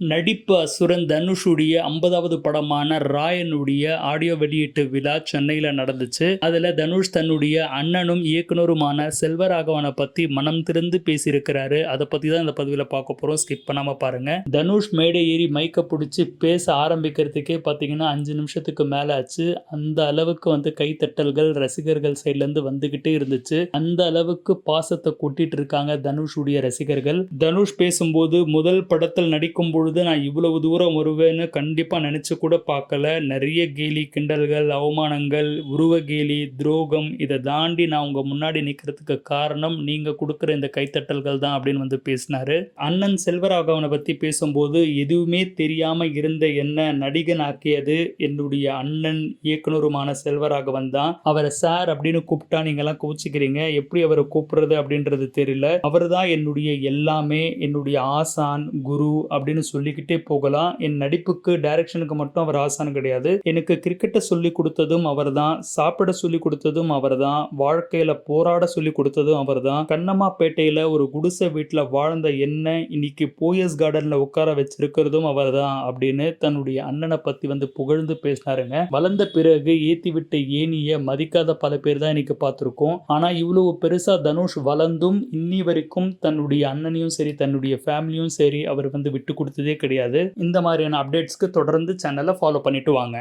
நடிப்பு அசுரன் தனுஷுடைய ஐம்பதாவது படமான ராயனுடைய ஆடியோ வெளியீட்டு விழா சென்னையில் நடந்துச்சு. அதில் தனுஷ் தன்னுடைய அண்ணனும் இயக்குனருமான செல்வராகவனை பற்றி மனம் திறந்து பேசியிருக்கிறாரு. அதை பற்றி தான் இந்த பதிவில் பார்க்க போகிறோம் ஸ்கிப் பண்ணாமல் பாருங்கள் தனுஷ் மேடை ஏறி மைக்கை பிடிச்சி பேச ஆரம்பிக்கிறதுக்கே பார்த்தீங்கன்னா அஞ்சு நிமிஷத்துக்கு மேலே ஆச்சு. அந்த அளவுக்கு வந்து கைத்தட்டல்கள் ரசிகர்கள் சைட்லேருந்து வந்துக்கிட்டே இருந்துச்சு. அந்த அளவுக்கு பாசத்தை கூட்டிகிட்டு இருக்காங்க தனுஷுடைய ரசிகர்கள். தனுஷ் பேசும்போது முதல் படத்தில் நடிக்கும் பொழுது நான் இவ்வளவு தூரம் வருவேன்னு கண்டிப்பாக நினச்சி கூட பார்க்கல. நிறைய கேலி கிண்டல்கள் அவமானங்கள் உருவ கேலி துரோகம் இதை தாண்டி நான் உங்கள் முன்னாடி நிற்கிறதுக்கு காரணம் நீங்கள் கொடுக்குற இந்த கைத்தட்டல்கள் தான் அப்படின்னு வந்து பேசினாரு. அண்ணன் செல்வராகவனை பற்றி பேசும்போது எதுவுமே தெரியாமல் இருந்த என்ன நடிகன் ஆக்கியது என்னுடைய அண்ணன் இயக்குனருமான செல்வராகவன் தான். அவரை சார் அப்படின்னு கூப்பிட்டா நீங்கள்லாம் கோச்சிக்கிறீங்க எப்படி அவரை கூப்பிடுறது அப்படின்றது தெரியல. அவர் தான் என்னுடைய எல்லாமே என்னுடைய ஆசான் குரு அப்படின்னு சொல்லிக்கிட்டே போகலாம். என் நடிப்புக்கு டைரக்ஷனுக்கு மட்டும் அவர் ஆசான் கிடையாது. எனக்கு கிரிக்கெட்டை சொல்லி கொடுத்ததும் அவர் தான் சாப்பிட சொல்லி கொடுத்ததும் அவர் தான் வாழ்க்கையில போராட சொல்லி கொடுத்ததும் அவர் தான் கண்ணம்மாப்பேட்டையில ஒரு குடிசை வீட்டில் வாழ்ந்த என்ன இன்னைக்கு போயஸ் கார்டன்ல உட்கார வச்சிருக்கிறதும் அவர் தான் அப்படின்னு தன்னுடைய அண்ணனை பத்தி வந்து புகழ்ந்து பேசினாருங்க. வளர்ந்த பிறகு ஏத்தி விட்ட ஏனிய மதிக்காத பல பேர் தான் இன்னைக்கு பார்த்துருக்கோம். ஆனா இவ்வளவு பெருசா தனுஷ் வளர்ந்தும் இன்னி வரைக்கும் தன்னுடைய அண்ணனையும் சரி தன்னுடைய ஃபேமிலியும் சரி அவர் வந்து விட்டு கொடுத்தது கிடையாது. இந்த மாதிரியான அப்டேட்ஸ்க்கு தொடர்ந்து சேனலை ஃபாலோ பண்ணிட்டு வாங்க.